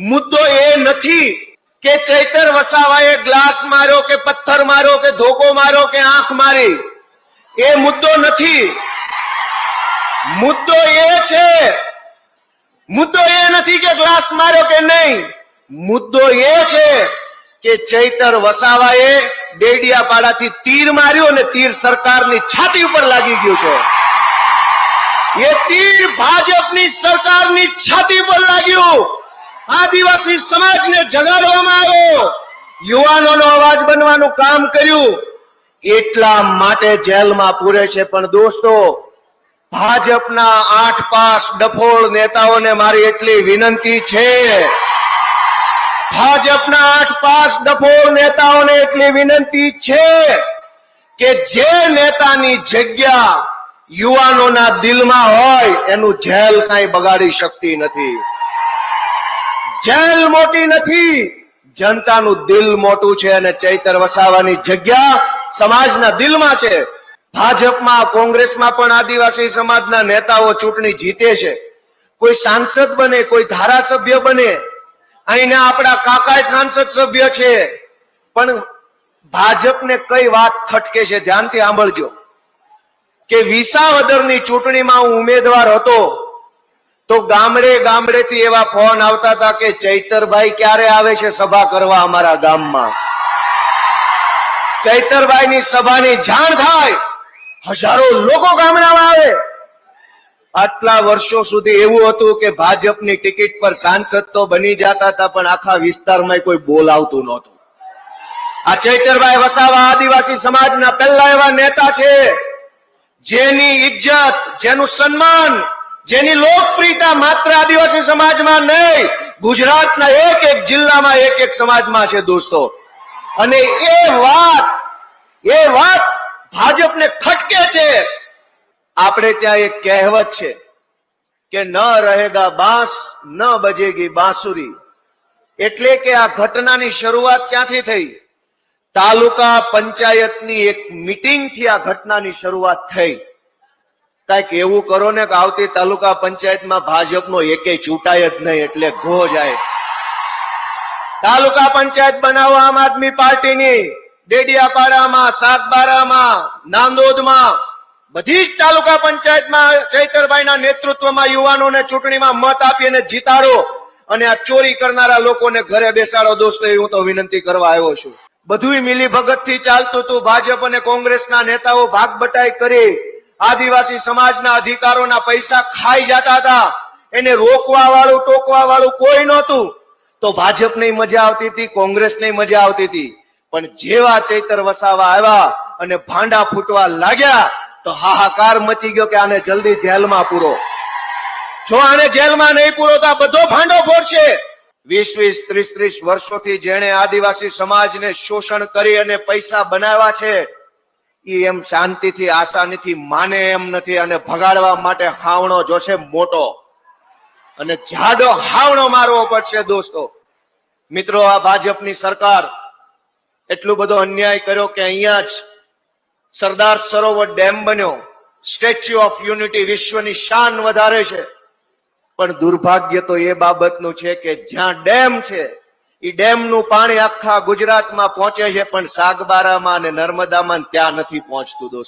મુદ્દો એ નથી કે ચૈતર વસાવાએ ગ્લાસ માર્યો કે પથ્થર માર્યો કે ધોકો માર્યો કે આંખ મારી. એ મુદ્દો નથી. મુદ્દો એ છે. મુદ્દો એ નથી કે ગ્લાસ માર્યો કે નહીં. મુદ્દો એ છે કે ચૈતર વસાવાએ ડેડિયાપાડાથી તીર માર્યો અને તીર સરકારની છાતી ઉપર લાગી ગયું છે. એ તીર ભાજપની સરકારની છાતી પર લાગ્યું. આદિવાસી સમાજને જગાડવામાં આવ્યો. યુવાનોનો અવાજ બનવાનું કામ કર્યું. એટલા માટે જેલમાં પૂરે છે પણ દોસ્તો, ભાજપના આઠ પાસ ડફોળ નેતાઓને મારી એટલી વિનંતી છે. ભાજપના આઠ પાસ ડફોળ નેતાઓને એટલી વિનંતી છે કે જે નેતાની જગ્યા યુવાનોના દિલમાં હોય એનું જેલ કાંઈ બગાડી શકતી નથી. જેલ મોટી નથી. જનતાનું દિલ મોટું છે અને ચૈતર વસાવાની જગ્યા સમાજના દિલમાં છે. ભાજપમાં, કોંગ્રેસમાં પણ આદિવાસી સમાજના નેતાઓ ચૂંટણી જીતે છે. કોઈ સાંસદ બને, કોઈ ધારાસભ્ય બને, અહીંના આપણા કાકા સાંસદ સભ્ય છે. પણ ભાજપને કઈ વાત ખટકે છે? ધ્યાનથી સાંભળજો. કે વિસાવદરની ચૂંટણીમાં હું ઉમેદવાર હતો. તો ગામડે ગામડેથી એવા ફોન આવતા હતા કે, ચૈતરભાઈ ક્યારે આવે છે સભા કરવા અમારા ગામમાં? ચૈતરભાઈની સભાની જાણ થાય, હજારો લોકો ગામડામાં આવે. આટલા વર્ષો સુધી એવું હતું કે, ભાજપની ટિકિટ પર સાંસદ તો બની જતા હતા, પણ આખા વિસ્તારમાં કોઈ બોલાવતું નહોતું. આ ચૈતરભાઈ વસાવા આદિવાસી સમાજના પહેલા એવા નેતા છે. જેની ઇજ્જત, જેનું સન્માન, જેની લોકપ્રિયતા માત્ર આદિવાસી સમાજમાં નહીં, ગુજરાતના એક એક જિલ્લામાં એક એક સમાજમાં છે દોસ્તો. અને એ વાત એ વાત ભાજપને ખટકે છે. આપણે ત્યાં એક કહેવત છે કે ન રહેગા બાંસ, ન બજેગી બાંસુરી. એટલે કે આ ઘટનાની શરૂઆત ક્યાંથી થઈ? તાલુકા પંચાયતની એક મીટિંગથી આ ઘટનાની શરૂઆત થઈ. કંઈક એવું કરો ને કે આવતી તાલુકા પંચાયતમાં ભાજપનો એકે ચૂંટાય જ નહીં એટલે ઘો જાય. તાલુકા પંચાયત બનાવો આમ આદમી પાર્ટીની, ડેડિયાપાડામાં સાતબારામાં નાંદોદમાં. બધી જ તાલુકા પંચાયતમાં ચૈતરભાઈના નેતૃત્વમાં યુવાનોને ચૂંટણીમાં મત આપી અને જીતાડો. અને આ ચોરી કરનારા લોકોને ઘરે બેસાડો. દોસ્તો, એ હું તો વિનંતી કરવા આવ્યો છું. બધું મિલી ભગતથી ચાલતું હતું. ભાજપ અને કોંગ્રેસના નેતાઓ ભાગ બટાઈ કરી. આદિવાસી સમાજના અધિકારોના પૈસા ખાઈ જતા હતા. એને રોકવા વાળું ટોકવા વાળું કોઈ નહોતું. તો ભાજપને મજા આવતી હતી, કોંગ્રેસને મજા આવતી હતી. પણ જેવા ચૈતર વસાવા આવ્યા અને ભાંડા ફૂટવા લાગ્યા, તો હાહાકાર મચી ગયો કે આને જલ્દી જેલમાં પૂરો. જો આને જેલમાં નહીં પૂરો તો બધો ભાંડો ફોડશે. વીસ વીસ ત્રીસ ત્રીસ વર્ષોથી જેણે આદિવાસી સમાજને શોષણ કરી અને પૈસા બનાવ્યા છે એ એમ શાંતિથી, આસાનીથી માને એમ નથી અને ભગાડવા માટે હાવણો જોશે મોટો. અને જાડો હાવણો મારવો પડશે દોસ્તો. મિત્રો, આ ભાજપની સરકાર એટલું બધો અન્યાય કર્યો કે અહીંયા જ સરદાર સરોવર ડેમ બન્યો. સ્ટેચ્યુ ઓફ યુનિટી વિશ્વની શાન વધારે છે. પણ દુર્ભાગ્ય તો એ બાબતનું છે કે જ્યાં ડેમ છે એ ડેમનું પાણી આખા ગુજરાતમાં પહોંચે છે, પણ સાગબારામાં અને નર્મદામાં ત્યાં નથી પહોંચતું દોસ્તો.